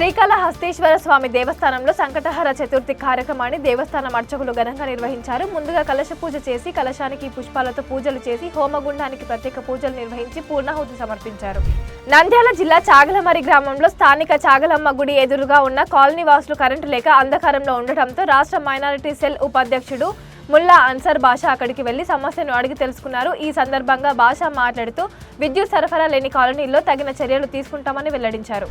శ్రీకాళహస్తీశ్వర స్వామి దేవస్థానంలో సంకటహర చతుర్థి కార్యక్రమాన్ని దేవస్థానం అర్చకులు ఘనంగా నిర్వహించారు. ముందుగా కలశ పూజ చేసి కలశానికి పుష్పాలతో పూజలు చేసి హోమగుండానికి ప్రత్యేక పూజలు నిర్వహించి పూర్ణాహుతి సమర్పించారు. నంద్యాల జిల్లా చాగలమరి గ్రామంలో స్థానిక చాగలమ్మ గుడి ఎదురుగా ఉన్న కాలనీ వాసులు కరెంటు లేక అంధకారంలో ఉండటంతో రాష్ట్ర మైనారిటీ సెల్ ఉపాధ్యక్షుడు ముల్లా అన్సర్ బాషా అక్కడికి వెళ్ళి సమస్యను అడిగి తెలుసుకున్నారు. ఈ సందర్భంగా బాషా మాట్లాడుతూ విద్యుత్ సరఫరా లేని కాలనీల్లో తగిన చర్యలు తీసుకుంటామని వెల్లడించారు.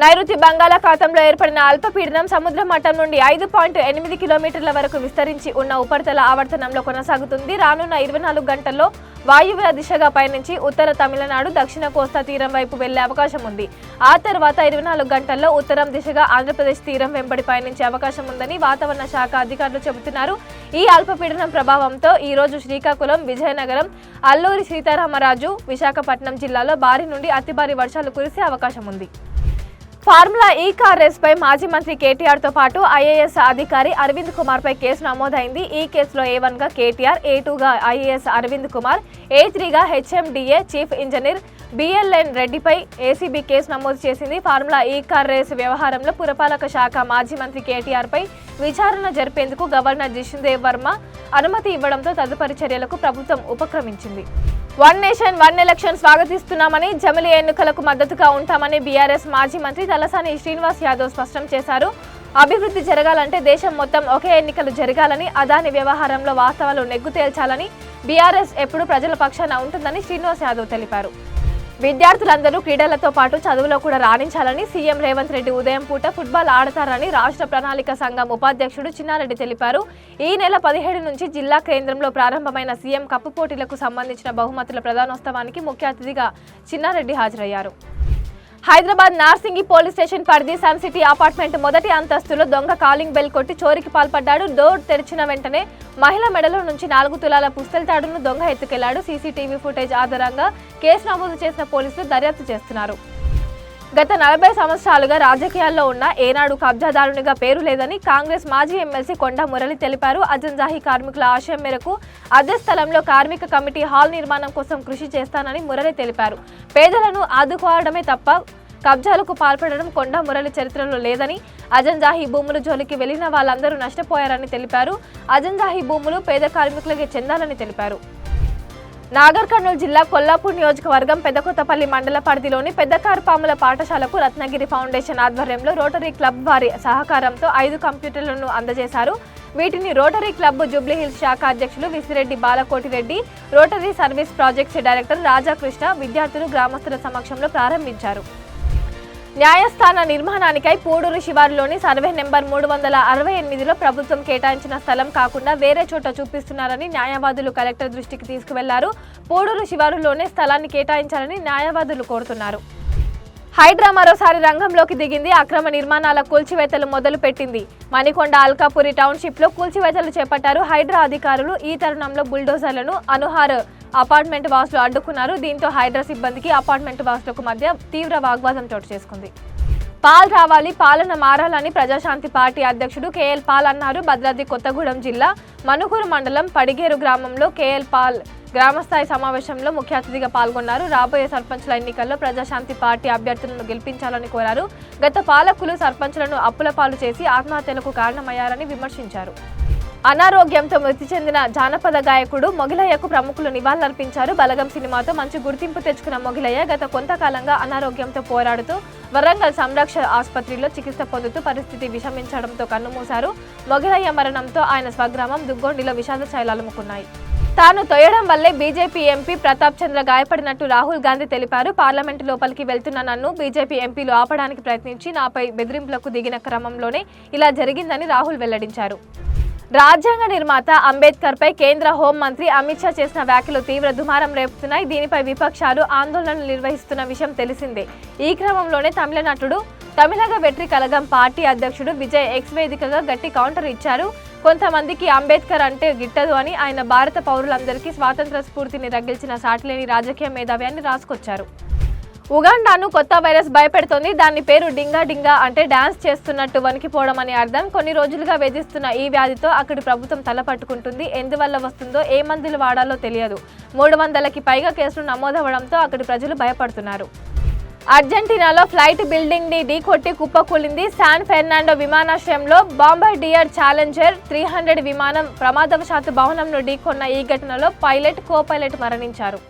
నైరుతి బంగాళాఖాతంలో ఏర్పడిన అల్పపీడనం సముద్ర మట్టం నుండి ఐదు పాయింట్ ఎనిమిది కిలోమీటర్ల వరకు విస్తరించి ఉన్న ఉపరితల ఆవర్తనంలో కొనసాగుతుంది. రానున్న ఇరవై నాలుగు గంటల్లో వాయువ్య దిశగా పయనించి ఉత్తర తమిళనాడు దక్షిణ కోస్తా తీరం వైపు వెళ్ళే అవకాశం ఉంది. ఆ తర్వాత ఇరవై నాలుగు గంటల్లో ఉత్తరం దిశగా ఆంధ్రప్రదేశ్ తీరం వెంబడి పయనించే అవకాశం ఉందని వాతావరణ శాఖ అధికారులు చెబుతున్నారు. ఈ అల్పపీడనం ప్రభావంతో ఈ రోజు శ్రీకాకుళం విజయనగరం అల్లూరి సీతారామరాజు విశాఖపట్నం జిల్లాలో భారీ నుండి అతి భారీ వర్షాలు కురిసే అవకాశం ఉంది. ఫార్ములా ఈ కార్ రేస్ పై మాజీ మంత్రి కేటీఆర్తో పాటు ఐఏఎస్ అధికారి అరవింద్ కుమార్ పై కేసు నమోదైంది. ఈ కేసులో ఏ వన్గా కేటీఆర్ ఏ టూగా ఐఏఎస్ అరవింద్ కుమార్ ఏ త్రీగా హెచ్ఎండిఏ చీఫ్ ఇంజనీర్ బిఎల్ఎన్ రెడ్డిపై ఏసీబీ కేసు నమోదు చేసింది. ఫార్ములా ఈ కార్ రేస్ వ్యవహారంలో పురపాలక శాఖ మాజీ మంత్రి కేటీఆర్ పై విచారణ జరిపేందుకు గవర్నర్ జిషుదేవ్ వర్మ అనుమతి ఇవ్వడంతో తదుపరి చర్యలకు ప్రభుత్వం ఉపక్రమించింది. వన్ నేషన్ వన్ ఎలక్షన్ స్వాగతిస్తున్నామని జమిలి ఎన్నికలకు మద్దతుగా ఉంటామని బీఆర్ఎస్ మాజీ మంత్రి తలసాని శ్రీనివాస్ యాదవ్ స్పష్టం చేశారు. అభివృద్ధి జరగాలంటే దేశం మొత్తం ఒకే ఎన్నికలు జరగాలని అదాని వ్యవహారంలో వాస్తవాలు నెగ్గు తేల్చాలని బీఆర్ఎస్ ఎప్పుడు ప్రజల పక్షాన ఉంటుందని శ్రీనివాస్ యాదవ్ తెలిపారు. విద్యార్థులందరూ క్రీడలతో పాటు చదువులో కూడా రాణించాలని సీఎం రేవంత్ రెడ్డి ఉదయం పూట ఫుట్బాల్ ఆడతారని రాష్ట్ర ప్రణాళిక సంఘం ఉపాధ్యక్షుడు చిన్నారెడ్డి తెలిపారు. ఈ నెల పదిహేడు నుంచి జిల్లా కేంద్రంలో ప్రారంభమైన సీఎం కప్పు పోటీలకు సంబంధించిన బహుమతుల ప్రధానోత్సవానికి ముఖ్య అతిథిగా చిన్నారెడ్డి హాజరయ్యారు. హైదరాబాద్ నార్సింగి పోలీస్ స్టేషన్ పరిధి సన్ సిటీ అపార్ట్మెంట్ మొదటి అంతస్తులో దొంగ కాలింగ్ బెల్ కొట్టి చోరికి పాల్పడ్డాడు. డోర్ తెరిచిన వెంటనే మహిళ మెడలో నుంచి నాలుగు తులాల పుస్తల తాడును దొంగ ఎత్తుకెళ్ళాడు. సీసీటీవీ ఫుటేజ్ ఆధారంగా కేసు నమోదు చేసిన పోలీసులు దర్యాప్తు చేస్తున్నారు. గత నలభై సంవత్సరాలుగా రాజకీయాల్లో ఉన్న ఏనాడు కబ్జాదారునిగా పేరు లేదని కాంగ్రెస్ మాజీ ఎమ్మెల్సీ కొండ మురళి తెలిపారు. అజంజాహి కార్మికుల ఆశయం మేరకు అదే స్థలంలో కార్మిక కమిటీ హాల్ నిర్మాణం కోసం కృషి చేస్తానని మురళి తెలిపారు. పేదలను ఆదుకోవడమే తప్ప కబ్జాలకు పాల్పడడం కొండ మురళి చరిత్రలో లేదని అజంజాహి భూములు జోలికి వెళ్ళిన వాళ్ళందరూ నష్టపోయారని తెలిపారు. అజంజాహి భూములు పేద కార్మికులకే చెందాలని తెలిపారు. నాగర్ కర్నూలు జిల్లా కొల్లాపూర్ నియోజకవర్గం పెద్దకొత్తపల్లి మండల పరిధిలోని పెద్దకారుపాముల పాఠశాలకు రత్నగిరి ఫౌండేషన్ ఆధ్వర్యంలో రోటరీ క్లబ్ వారి సహకారంతో ఐదు కంప్యూటర్లను అందజేశారు. వీటిని రోటరీ క్లబ్ జూబ్లీహిల్స్ శాఖ అధ్యక్షులు Visireddy Balakotireddy Rotary service projects director Rajakrishna విద్యార్థులు గ్రామస్తుల సమక్షంలో ప్రారంభించారు. న్యాయస్థాన నిర్మాణానికై పోడూరు శివారులోని సర్వే నెంబర్ మూడు వందల అరవై ఎనిమిదిలో ప్రభుత్వం కేటాయించిన స్థలం కాకుండా వేరే చోట చూపిస్తున్నారని న్యాయవాదులు కలెక్టర్ దృష్టికి తీసుకువెళ్ళారు. పోడూరు శివారులోనే స్థలాన్ని కేటాయించాలని న్యాయవాదులు కోరుతున్నారు. హైడ్రా మరోసారి రంగంలోకి దిగింది. అక్రమ నిర్మాణాల కూల్చివేతలు మొదలు పెట్టింది. మణికొండ అల్కాపురి టౌన్షిప్లో కూల్చివేతలు చేపట్టారు హైడ్రా అధికారులు. ఈ తరుణంలో బుల్డోజర్లను అనుహార్ అపార్ట్మెంట్ వాసులు అడ్డుకున్నారు. దీంతో హైడ్రా సిబ్బందికి అపార్ట్మెంట్ వాసులకు మధ్య తీవ్ర వాగ్వాదం చోటు చేసుకుంది. పాల్ రావాలి పాలన మారాలని ప్రజాశాంతి పార్టీ అధ్యక్షుడు కేఎల్ పాల్ అన్నారు. భద్రాద్రి కొత్తగూడెం జిల్లా మనుకూరు మండలం పడిగేరు గ్రామంలో కేఎల్ పాల్ గ్రామస్థాయి సమావేశంలో ముఖ్య అతిథిగా పాల్గొన్నారు. రాబోయే సర్పంచుల ఎన్నికల్లో ప్రజాశాంతి పార్టీ అభ్యర్థులను గెలిపించాలని కోరారు. గత పాలకులు సర్పంచులను అప్పుల పాలు చేసి ఆత్మహత్యలకు కారణమయ్యారని విమర్శించారు. అనారోగ్యంతో మృతి చెందిన జానపద గాయకుడు మొగిలయ్యకు ప్రముఖులు నివాళులర్పించారు. బలగం సినిమాతో మంచి గుర్తింపు తెచ్చుకున్న మొగిలయ్య గత కొంతకాలంగా అనారోగ్యంతో పోరాడుతూ వరంగల్ సంరక్ష ఆసుపత్రిలో చికిత్స పొందుతూ పరిస్థితి విషమించడంతో కన్నుమూశారు మొగిలయ్య మరణంతో ఆయన స్వగ్రామం దుగ్గొండిలో విషాద ఛాయలముకున్నాయి తాను తొయ్యడం వల్లే బీజేపీ ఎంపీ ప్రతాప్ చంద్ర గాయపడినట్టు రాహుల్ గాంధీ తెలిపారు. పార్లమెంటు లోపలికి వెళ్తున్న నన్ను బీజేపీ ఎంపీలు ఆపడానికి ప్రయత్నించి నాపై బెదిరింపులకు దిగిన క్రమంలోనే ఇలా జరిగిందని రాహుల్ వెల్లడించారు. రాజ్యాంగ నిర్మాత అంబేద్కర్ పై కేంద్ర హోంమంత్రి అమిత్ షా చేసిన వ్యాఖ్యలు తీవ్ర దుమారం రేపుతున్నాయి. దీనిపై విపక్షాలు ఆందోళనలు నిర్వహిస్తున్న విషయం తెలిసిందే. ఈ క్రమంలోనే తమిళ నటుడు తమిళగ వెట్రి కలగం పార్టీ అధ్యక్షుడు విజయ్ ఎక్స్ వేదికగా గట్టి కౌంటర్ ఇచ్చారు. కొంతమందికి అంబేద్కర్ అంటే గిట్టదు అని ఆయన భారత పౌరులందరికీ స్వాతంత్ర స్ఫూర్తిని రగిల్చిన సాటిలేని రాజకీయ మేధావ్యాన్ని రాసుకొచ్చారు. ఉగాండాను కొత్త వైరస్ భయపెడుతోంది. దాని పేరు డింగా డింగా అంటే డాన్స్ చేస్తున్నట్టు వణికిపోవడం అని అర్థం. కొన్ని రోజులుగా వేధిస్తున్న ఈ వ్యాధితో అక్కడి ప్రభుత్వం తలపట్టుకుంటుంది ఎందువల్ల వస్తుందో ఏ మందులు వాడాలో తెలియదు. మూడు వందలకి పైగా కేసులు నమోదవడంతో అక్కడి ప్రజలు భయపడుతున్నారు. అర్జెంటీనాలో ఫ్లైట్ బిల్డింగ్ని ఢీకొట్టి కుప్పకూలింది శాన్ ఫెర్నాండో విమానాశ్రయంలో బాంబార్డియర్ ఛాలెంజర్ త్రీ హండ్రెడ్ విమానం ప్రమాదవశాత్తు భవనంను ఢీకొన్న ఈ ఘటనలో పైలట్ కో పైలట్ మరణించారు.